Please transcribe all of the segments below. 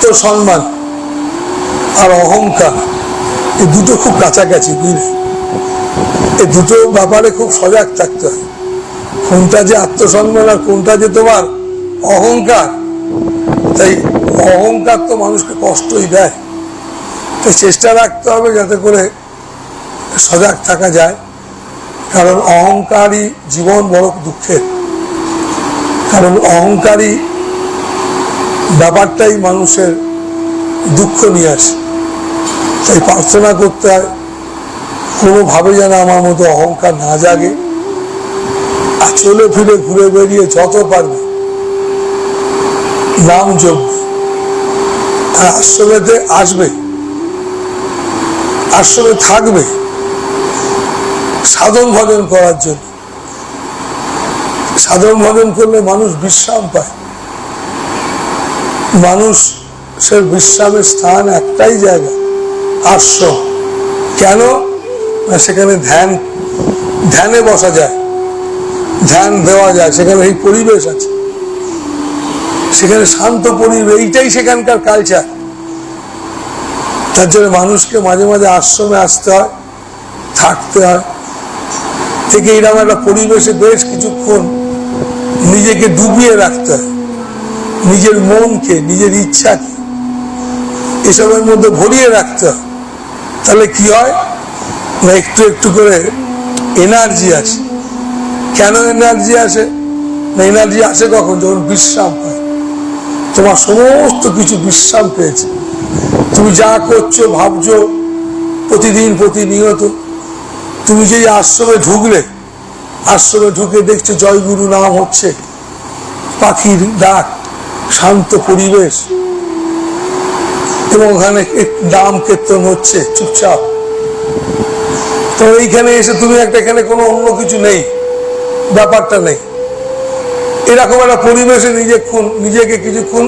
আত্মসম্মান আর অহংকার, এই দুটো খুব কাছাকাছি, বুঝলে? এই দুটো ব্যাপারে খুব সজাগ থাকতে হয়। কোনটা যে আত্মসম্মান আর কোনটা যে তোমার অহংকার, তাই অহংকার তো মানুষকে কষ্টই দেয়। তাই চেষ্টা রাখতে হবে যাতে করে সজাগ থাকা যায়, কারণ অহংকারী জীবন বড় দুঃখের। কারণ অহংকারী ব্যাপারটাই মানুষের দুঃখ নিয়ে আসে। তাই প্রার্থনা করতে হয়, কোনোভাবে যেন আমার মতো অহংকার না জাগে। আর চলে ফিরে ঘুরে বেরিয়ে যত পারবে, নাম জপবে। আর আশ্রমেতে আসবে, আশ্রমে থাকবে, সাধন ভজন করার জন্য। সাধন ভজন করলে মানুষ বিশ্রাম পায়। মানুষের বিশ্রামের স্থান একটাই জায়গা, আশ্রম। কেন? সেখানে ধ্যান, ধ্যানে বসা যায়, ধ্যান দেওয়া যায়, সেখানে এই পরিবেশ আছে। সেখানে শান্ত পরিবেশ, এইটাই সেখানকার কালচার তার জন্য মানুষকে মাঝে মাঝে আশ্রমে আসতে হয়, থাকতে হয়। থেকে এরকম একটা পরিবেশে বেশ কিছুক্ষণ নিজেকে ডুবিয়ে রাখতে হয়। নিজের মনকে, নিজের ইচ্ছাকে এসবের মধ্যে ভরিয়ে রাখতে হয়। তাহলে কি হয়? না, একটু একটু করে এনার্জি আসে। কেন এনার্জি আসে? না এনার্জি আসে কখন? যখন বিশ্রাম হয়। তোমার সমস্ত কিছু বিশ্রাম পেয়েছে। তুমি যা করছ, ভাবছ, প্রতিদিন প্রতিনিয়ত, তুমি যেই আশ্রমে ঢুকলে, আশ্রমে ঢুকে দেখছ জয়গুরু নাম হচ্ছে পাখির ডাক। শান্ত পরিবেশ। এবং ওখানে নাম কীর্তন হচ্ছে, চুপচাপ। তো এইখানে এসে তুমি একটা এখানে কোনো অন্য কিছু নেই, ব্যাপারটা নেই। এরকম একটা পরিবেশে নিজেক্ষণ নিজেকে কিছুক্ষণ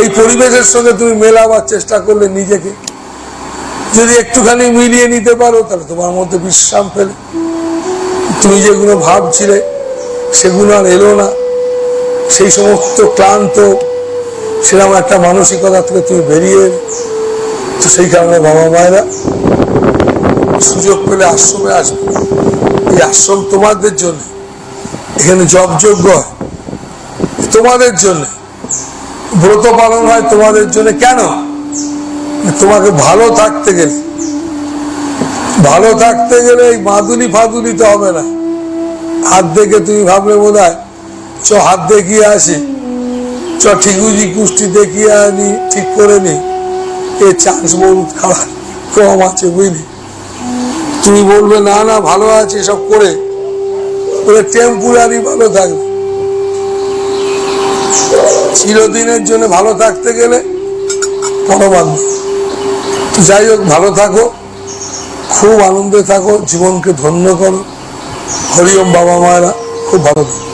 এই পরিবেশের সঙ্গে তুমি মেলাবার চেষ্টা করলে নিজেকে। যদি একটুখানি মিলিয়ে নিতে পারো, তাহলে তোমার মধ্যে বিশ্রাম ফেলে তুমি যেগুলো ভাবছিলে, সেগুলো আর এলো না। সেই সমস্ত ক্লান্ত, সেরকম একটা মানসিকতা থেকে তুমি বেরিয়ে। তো সেই কারণে বাবা মায়েরা সুযোগ পেলে আশ্রমে আসবে। এই আশ্রম তোমাদের জন্য, এখানে জপযোগ্য হয়। তোমাদের জন্য, ব্রত পালন হয় তোমাদের জন্য। কেন? তোমাকে ভালো থাকতে গেলে, ভালো থাকতে গেলে এই মাদুলি ফাদুলি তো হবে না। হাত দেখে তুমি ভাবলে বোধ হয় চ হাত দেখিয়ে আসি। চ ঠিকুজি কুষ্টি দেখিয়ে আনি, ঠিক করে নি। এ চান্স বহুত খারাপ, কম আছে বুঝলি। তুমি বলবে, না না, ভালো আছে সব করে। বলে, টেম্পুরারি ভালো থাকবে। চিরদিনের জন্য ভালো থাকতে গেলে পরমাত্মা তো যাই হোক, ভালো থাকো, খুব আনন্দে থাকো, জীবনকে ধন্য করো। হরিওম বাবা মায়েরা, খুব ভালো থাকো।